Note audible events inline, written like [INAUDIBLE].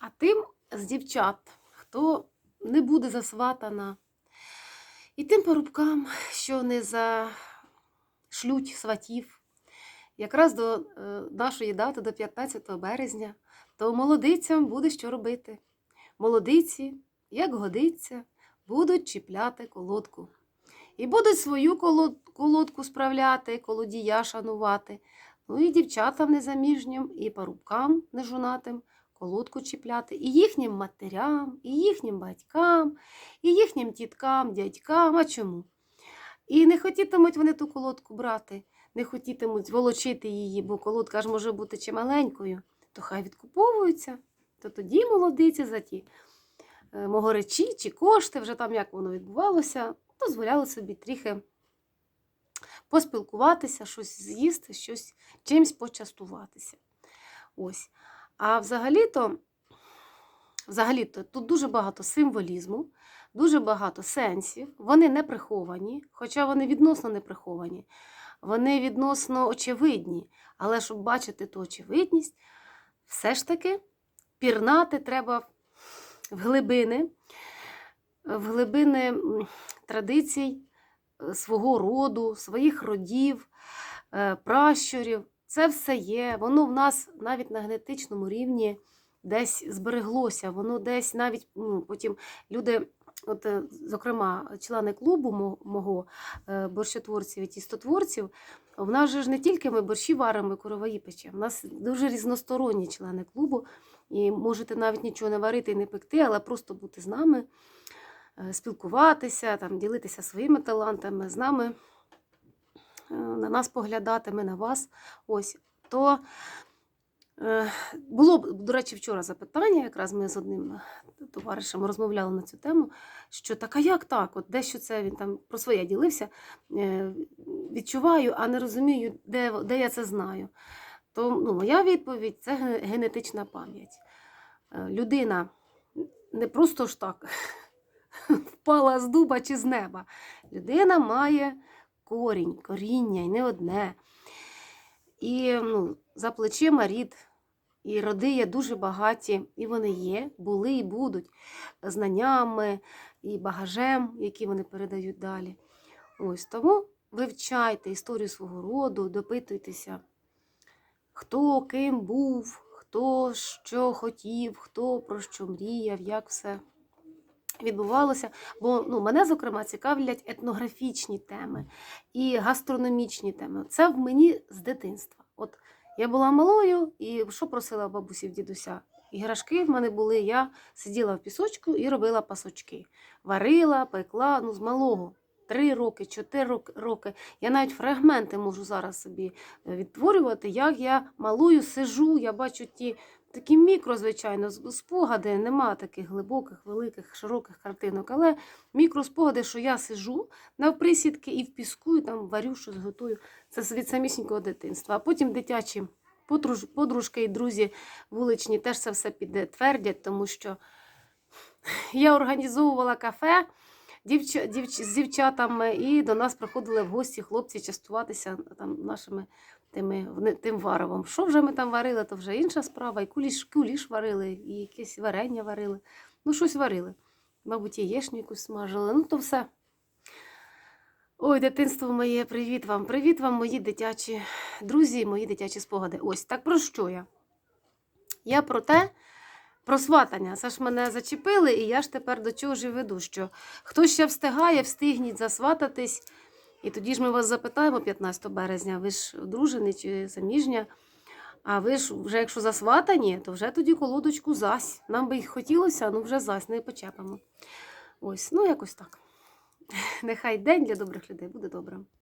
А тим з дівчат, хто не буде засватана, і тим порубкам, що не зашлють сватів, якраз до е, нашої дати, до 15 березня, то молодицям буде що робити. Молодиці, як годиться, будуть чіпляти колодку. І будуть свою колодку справляти, колодія шанувати. Ну і дівчатам незаміжнім, і парубкам нежонатим колодку чіпляти, і їхнім матерям, і їхнім батькам, і їхнім тіткам, дядькам. А чому? І не хотітимуть вони ту колодку брати, не хотітимуть волочити її, бо колодка ж може бути чи маленькою, то хай відкуповуються. То тоді молодиці за ті е, могоречі чи кошти, вже там як воно відбувалося, дозволяли собі трохи поспілкуватися, щось з'їсти, щось чимось почастуватися. Ось. А взагалі-то, взагалі-то тут дуже багато символізму, дуже багато сенсів. Вони не приховані, хоча вони відносно не приховані. Вони відносно очевидні. Але щоб бачити ту очевидність, все ж таки пірнати треба в глибини, в глибини традицій е, свого роду, своїх родів, е, пращурів. Це все є. Воно в нас навіть на генетичному рівні десь збереглося. Воно десь навіть ну, потім люди, от, е, зокрема, члени клубу мого е, борщотворців і тістотворців, в нас же ж не тільки ми борщі варимо, і короваї печемо. У нас дуже різносторонні члени клубу. І можете навіть нічого не варити і не пекти, але просто бути з нами, е, спілкуватися, там, ділитися своїми талантами, з нами, на нас поглядати, ми на вас. Ось. То е, було, до речі, вчора запитання, якраз ми з одним е, товаришем розмовляли на цю тему, що так, а як так? От дещо це він там про своє ділився, е, відчуваю, а не розумію, де, де я це знаю. То ну, моя відповідь це генетична пам'ять. Е, Людина не просто ж так [LAUGHS] впала з дуба чи з неба. Людина має корінь, коріння і не одне. І ну, за плечима рід, і роди є дуже багаті, і вони є, були і будуть знаннями і багажем, які вони передають далі. Ось тому вивчайте історію свого роду, допитуйтеся хто ким був, хто що хотів, хто про що мріяв, як все відбувалося. Бо ну, мене, зокрема, цікавлять етнографічні теми і гастрономічні теми. Це в мені з дитинства. От я була малою, і що просила бабусів дідуся? Іграшки в мене були, я сиділа в пісочку і робила пасочки. Варила, пекла, ну, з малого. Три роки, чотири роки. Я навіть фрагменти можу зараз собі е, відтворювати, як я малою сижу, я бачу ті такі мікро, звичайно, спогади, нема таких глибоких, великих, широких картинок, але мікроспогади, що я сижу навприсідки і в піску, і там варю, щось готую. Це від самісінького дитинства. А потім дитячі подружки і друзі вуличні теж це все підтвердять, тому що я організовувала кафе дівча, дівч, з дівчатами, і до нас приходили в гості хлопці частуватися там нашими тими, тим варовом. Що вже ми там варили, то вже інша справа. І куліш, куліш варили, і якесь варення варили. Ну, щось варили. Мабуть, яєшню якусь смажили. Ну, то все. Ой, дитинство моє, привіт вам. Привіт вам, мої дитячі друзі, мої дитячі спогади. Ось так про що я? Я про те, про сватання. Це ж мене зачепили, і я ж тепер до чого ж веду, що хто ще встигає, встигніть засвататись. І тоді ж ми вас запитаємо 15 березня, ви ж одружені чи заміжня. А ви ж вже якщо засватані, то вже тоді колодочку зась. Нам би їх хотілося, ну вже зась, не почепимо. Ось, ну якось так. [LAUGHS] Нехай день для добрих людей буде добрим.